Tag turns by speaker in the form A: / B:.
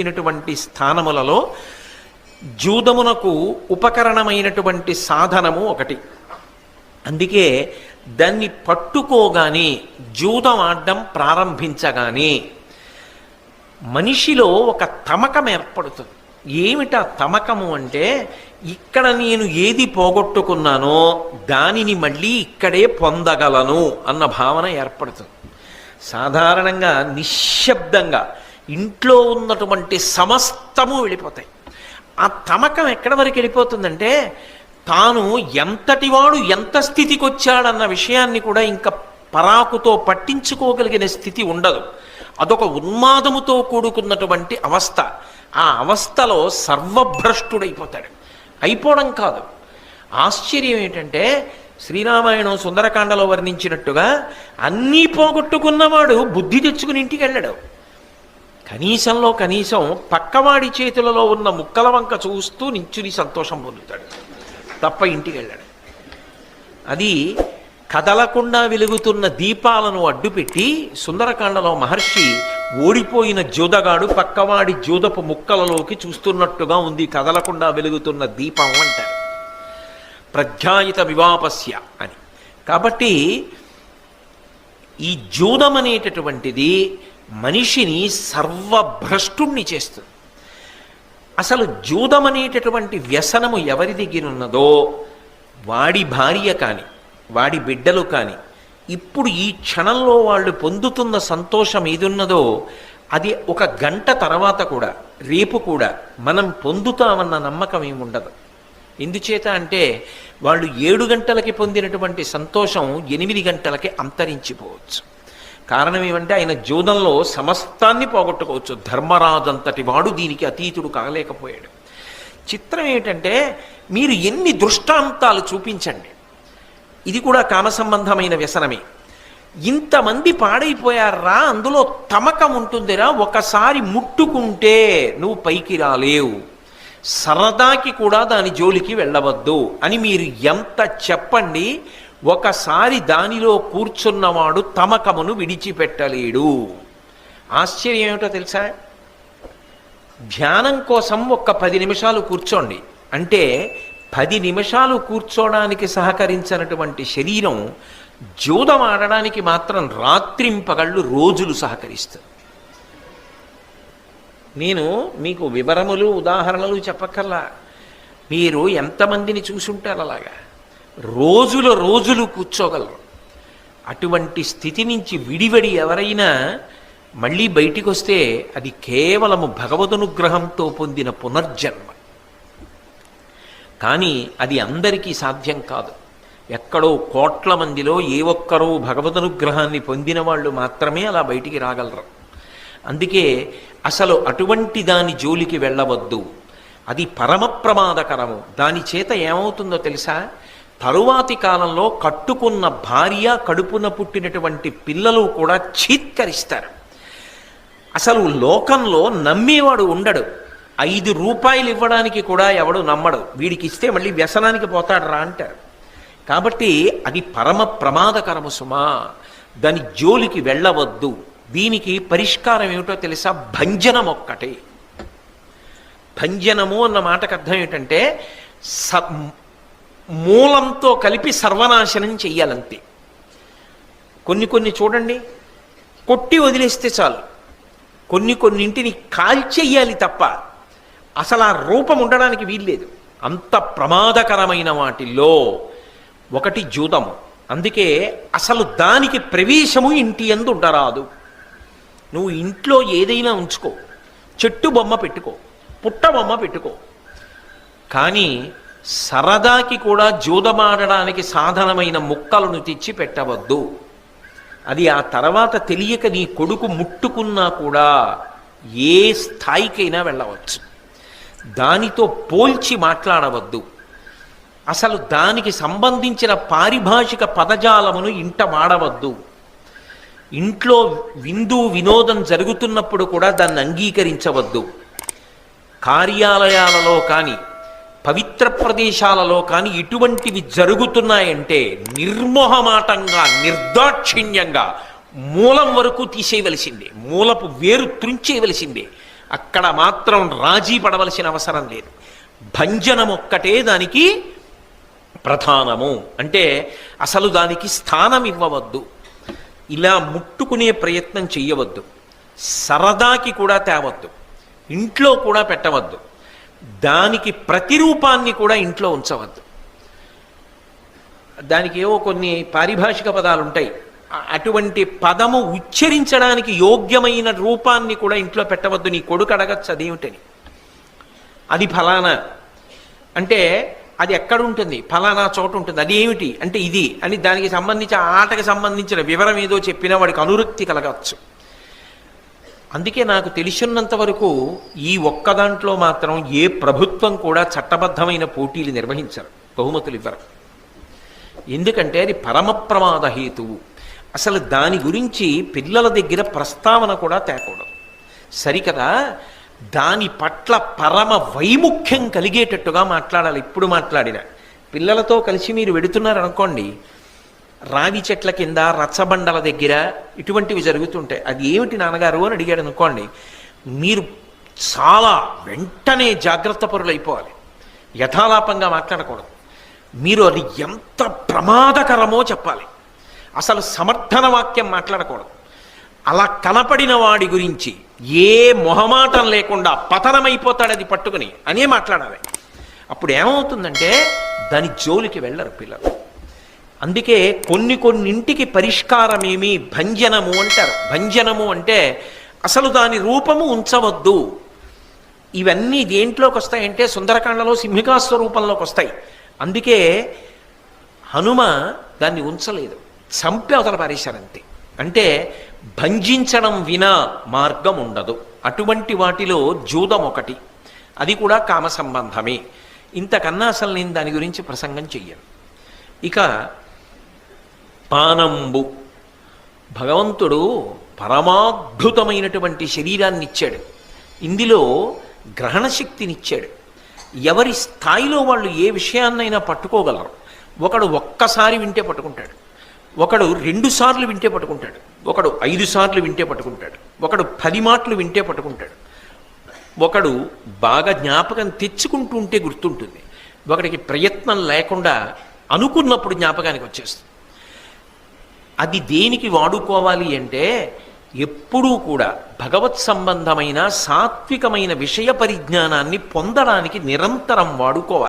A: అయినటువంటి స్థానములలో జూదమునకు ఉపకరణమైనటువంటి సాధనము ఒకటి. అందుకే దాన్ని పట్టుకోగానే జూదం ఆడడం ప్రారంభించగానే మనిషిలో ఒక తమకం ఏర్పడుతుంది. ఏమిటా తమకము అంటే ఇక్కడ నేను ఏది పోగొట్టుకున్నానో దానిని మళ్ళీ ఇక్కడే పొందగలను అన్న భావన ఏర్పడుతుంది. సాధారణంగా నిశ్శబ్దంగా ఇంట్లో ఉన్నటువంటి సమస్తము వెళ్ళిపోతాయి. ఆ తమకం ఎక్కడి వరకు వెళ్ళిపోతుందంటే తాను ఎంతటివాడు ఎంత స్థితికి వచ్చాడన్న విషయాన్ని కూడా ఇంకా పరాకుతో పట్టించుకోగలిగిన స్థితి ఉండదు. అదొక ఉన్మాదముతో కూడుకున్నటువంటి అవస్థ. ఆ అవస్థలో సర్వభ్రష్టుడైపోతాడు. అయిపోవడం కాదు. ఆశ్చర్యం ఏంటంటే శ్రీరామాయణం సుందరకాండలో వర్ణించినట్టుగా అన్నీ పోగొట్టుకున్నవాడు బుద్ధి తెచ్చుకుని ఇంటికి వెళ్ళాడు. కనీసంలో కనీసం పక్కవాడి చేతులలో ఉన్న ముక్కల వంక చూస్తూ నించుని సంతోషం పొందుతాడు. తప్ప ఇంటికి వెళ్ళాడు. అది కదలకుండా వెలుగుతున్న దీపాలను అడ్డుపెట్టి సుందరకాండలో మహర్షి ఓడిపోయిన జూదగాడు పక్కవాడి జూదపు ముక్కలలోకి చూస్తున్నట్టుగా ఉంది కదలకుండా వెలుగుతున్న దీపం అంటారు. ప్రధ్యాయిత వివాపస్య అని. కాబట్టి ఈ జూదం అనేటటువంటిది మనిషిని సర్వభ్రష్టుణ్ణి చేస్తుంది. అసలు జూదమనేటటువంటి వ్యసనము ఎవరి దగ్గర ఉన్నదో వాడి భార్య కాని వాడి బిడ్డలు కాని ఇప్పుడు ఈ క్షణంలో వాళ్ళు పొందుతున్న సంతోషం ఏదున్నదో అది ఒక గంట తర్వాత కూడా రేపు కూడా మనం పొందుతామన్న నమ్మకం ఏమి ఉండదు. ఎందుచేత అంటే వాళ్ళు ఏడు గంటలకి పొందినటువంటి సంతోషం ఎనిమిది గంటలకి అంతరించిపోవచ్చు. కారణం ఏమంటే ఆయన జూదంలో సమస్తాన్ని పోగొట్టుకోవచ్చు. ధర్మరాజంతటి వాడు దీనికి అతీతుడు కాలేకపోయాడు. చిత్రం ఏమిటంటే మీరు ఎన్ని దృష్టాంతాలు చూపించండి. ఇది కూడా కామ సంబంధమైన వ్యసనమే. ఇంతమంది పాడైపోయారా అందులో తమకం ఉంటుందిరా ఒకసారి ముట్టుకుంటే నువ్వు పైకి రాలేవు. సరదాకి కూడా దాని జోలికి వెళ్ళవద్దు అని మీరు ఎంత చెప్పండి ఒకసారి దానిలో కూర్చున్నవాడు తమకమును విడిచిపెట్టలేడు. ఆశ్చర్యం ఏమిటో తెలుసా? ధ్యానం కోసం ఒక్క పది నిమిషాలు కూర్చోండి. అంటే పది నిమిషాలు కూర్చోడానికి సహకరించినటువంటి శరీరం జూదం ఆడడానికి మాత్రం రాత్రింపగళ్ళు రోజులు సహకరిస్తుంది. నేను మీకు వివరములు ఉదాహరణలు చెప్పక్కర్లా. మీరు ఎంతమందిని చూసుంటారు అలాగా? రోజుల రోజులు కూర్చోగలరు. అటువంటి స్థితి నుంచి విడివడి ఎవరైనా మళ్ళీ బయటికి వస్తే అది కేవలము భగవదనుగ్రహంతో పొందిన పునర్జన్మ. కానీ అది అందరికీ సాధ్యం కాదు. ఎక్కడో కోట్ల మందిలో ఏ ఒక్కరో భగవదనుగ్రహాన్ని పొందిన వాళ్ళు మాత్రమే అలా బయటికి రాగలరు. అందుకే అసలు అటువంటి దాని జోలికి వెళ్ళవద్దు. అది పరమ ప్రమాదకరము. దాని చేత ఏమవుతుందో తెలుసా? తరువాతి కాలంలో కట్టుకున్న భార్య కడుపున పుట్టినటువంటి పిల్లలు కూడా చీత్కరిస్తారు. అసలు లోకంలో నమ్మేవాడు ఉండడు. ఐదు రూపాయలు ఇవ్వడానికి కూడా ఎవడు నమ్మడు. వీడికి ఇస్తే మళ్ళీ వ్యసనానికి పోతాడు రా అంటారు. కాబట్టి అది పరమ ప్రమాదకరము సుమా. దాని జోలికి వెళ్ళవద్దు. దీనికి పరిష్కారం ఏమిటో తెలుసా? భంజనం ఒక్కటే. భంజనము అన్న మాటకు అర్థం ఏంటంటే స మూలంతో కలిపి సర్వనాశనం చెయ్యాలంతే. కొన్ని కొన్ని చూడండి కొట్టి వదిలేస్తే చాలు. కొన్ని కొన్నింటిని కాల్చెయ్యాలి తప్ప అసలు ఆ రూపం ఉండడానికి వీల్లేదు. అంత ప్రమాదకరమైన వాటిల్లో ఒకటి జూదము. అందుకే అసలు దానికి ప్రవేశము ఇంటి ఎందు ఉండరాదు. నువ్వు ఇంట్లో ఏదైనా ఉంచుకో. చెట్టు బొమ్మ పెట్టుకో. పుట్ట బొమ్మ పెట్టుకో. కానీ సరదాకి కూడా జూదమాడడానికి సాధనమైన ముక్కలను తెచ్చి పెట్టవద్దు. అది ఆ తర్వాత తెలియక నీ కొడుకు ముట్టుకున్నా కూడా ఏ స్థాయికైనా వెళ్ళవచ్చు. దానితో పోల్చి మాట్లాడవద్దు. అసలు దానికి సంబంధించిన పారిభాషిక పదజాలమును ఇంట వాడవద్దు ఇంట్లో విందు వినోదం జరుగుతున్నప్పుడు కూడా దాన్ని అంగీకరించవద్దు. కార్యాలయాలలో కానీ పవిత్ర ప్రదేశాలలో కానీ ఇటువంటివి జరుగుతున్నాయంటే నిర్మోహమాటంగా నిర్దాక్షిణ్యంగా మూలం వరకు తీసేయవలసిందే. మూలపు వేరు త్రుంచేయవలసిందే అక్కడ మాత్రం రాజీ పడవలసిన అవసరం లేదు. భంజనం ఒక్కటే దానికి ప్రధానము. అంటే అసలు దానికి స్థానం ఇవ్వవద్దు. ఇలా ముట్టుకునే ప్రయత్నం చేయవద్దు సరదాకి కూడా తేవద్దు. ఇంట్లో కూడా పెట్టవద్దు. దానికి ప్రతిరూపాన్ని కూడా ఇంట్లో ఉంచవద్దు. దానికి ఏవో కొన్ని పారిభాషిక పదాలు ఉంటాయి. అటువంటి పదము ఉచ్చరించడానికి యోగ్యమైన రూపాన్ని కూడా ఇంట్లో పెట్టవద్దు. నీ కొడుకు అడగచ్చు అదేమిటని అది ఫలానా. అంటే అది ఎక్కడ ఉంటుంది ఫలానా చోట ఉంటుంది. అది ఏమిటి? అంటే ఇది అని దానికి సంబంధించి ఆటకి సంబంధించిన వివరం ఏదో చెప్పినా వాడికి అనురక్తి కలగచ్చు అందుకే నాకు తెలిసినంత వరకు ఈ ఒక్క దాంట్లో మాత్రం ఏ ప్రభుత్వం కూడా చట్టబద్ధమైన పోటీలు నిర్వహించరు బహుమతులు ఇవ్వరు. ఎందుకంటే అది పరమ ప్రమాద హేతువు. అసలు దాని గురించి పిల్లల దగ్గర ప్రస్తావన కూడా తేకూడదు. సరికదా? దాని పట్ల పరమ వైముఖ్యం కలిగేటట్టుగా మాట్లాడాలి. ఇప్పుడు మాట్లాడిన. పిల్లలతో కలిసి మీరు వెడుతున్నారనుకోండి రావి చెట్ల కింద రచ్చబండల దగ్గర ఇటువంటివి జరుగుతుంటాయి. అది ఏమిటి నాన్నగారు అని అడిగాడు అనుకోండి మీరు చాలా వెంటనే జాగ్రత్త పరులైపోవాలి యథాలాపంగా మాట్లాడకూడదు. మీరు అది ఎంత ప్రమాదకరమో చెప్పాలి. అసలు సమర్థన వాక్యం మాట్లాడకూడదు. అలా కనపడిన వాడి గురించి ఏ మొహమాటం లేకుండా పతనమైపోతాడు అది పట్టుకుని అనే మాట్లాడాలి. అప్పుడు ఏమవుతుందంటే దాని జోలికి వెళ్ళరు పిల్లలు. అందుకే కొన్ని కొన్నింటికి పరిష్కారమేమి భంజనము అంటారు. భంజనము అంటే అసలు దాని రూపము ఉంచవద్దు. ఇవన్నీ దేంట్లోకి వస్తాయంటే సుందరకాండలో సింహికా స్వరూపంలోకి వస్తాయి. అందుకే హనుమ దాన్ని ఉంచలేదు. చంపి అవతల పారేశారంతే. అంటే భంజించడం వినా మార్గం ఉండదు. అటువంటి వాటిలో జూదం ఒకటి. అది కూడా కామ సంబంధమే ఇంతకన్నా అసలు నేను దాని గురించి ప్రసంగం చెయ్యను. ఇక పానంబు భగవంతుడు పరమాద్భుతమైనటువంటి శరీరాన్ని ఇచ్చాడు ఇందులో గ్రహణశక్తినిచ్చాడు. ఎవరి స్థాయిలో వాళ్ళు ఏ విషయాన్నైనా పట్టుకోగలరు. ఒకడు ఒక్కసారి వింటే పట్టుకుంటాడు. ఒకడు రెండు సార్లు వింటే పట్టుకుంటాడు. ఒకడు ఐదు సార్లు వింటే పట్టుకుంటాడు. ఒకడు పది మాటలు వింటే పట్టుకుంటాడు. ఒకడు బాగా జ్ఞాపకం తెచ్చుకుంటూ ఉంటే గుర్తుంటుంది. ఒకడికి ప్రయత్నం లేకుండా అనుకున్నప్పుడు జ్ఞాపకానికి వచ్చేస్తుంది. అది దేనికి వాడుకోవాలి అంటే ఎప్పుడూ కూడా భగవత్ సంబంధమైన సాత్వికమైన విషయ పరిజ్ఞానాన్ని పొందడానికి నిరంతరం వాడుకోవాలి.